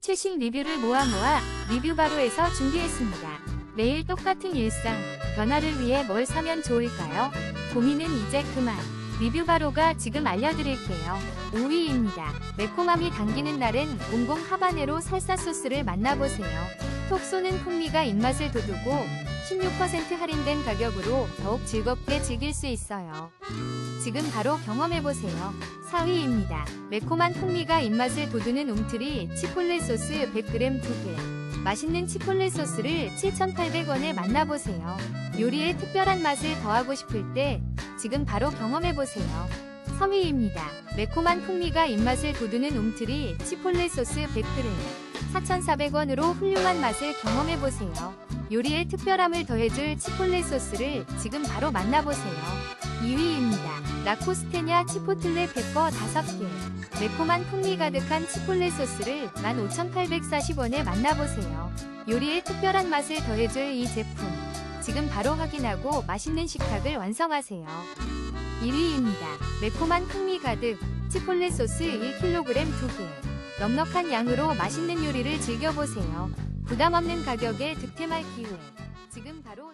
최신 리뷰를 모아 모아 리뷰바로에서 준비했습니다. 매일 똑같은 일상, 변화를 위해 뭘 사면 좋을까요? 고민은 이제 그만. 리뷰바로가 지금 알려드릴게요. 5위입니다. 매콤함이 당기는 날엔 옹공 하바네로 살사 소스를 만나보세요. 톡 쏘는 풍미가 입맛을 돋우고 16% 할인된 가격으로 더욱 즐겁게 즐길 수 있어요. 지금 바로 경험해보세요. 4위입니다. 매콤한 풍미가 입맛을 돋우는 웅트리 치폴레 소스 100g 2개. 맛있는 치폴레 소스를 7,800원에 만나보세요. 요리에 특별한 맛을 더하고 싶을 때 지금 바로 경험해보세요. 3위입니다. 매콤한 풍미가 입맛을 돋우는 웅트리 치폴레 소스 100g. 4,400원으로 훌륭한 맛을 경험해보세요. 요리에 특별함을 더해줄 치폴레 소스를 지금 바로 만나보세요. 2위입니다. 라코스테냐 치포틀레 페퍼 5개. 매콤한 풍미 가득한 치폴레 소스를 15,840원에 만나보세요. 요리에 특별한 맛을 더해줄 이 제품. 지금 바로 확인하고 맛있는 식탁을 완성하세요. 1위입니다. 매콤한 풍미 가득 치폴레 소스 1kg 2개. 넉넉한 양으로 맛있는 요리를 즐겨보세요. 부담 없는 가격에 득템할 기회. 지금 바로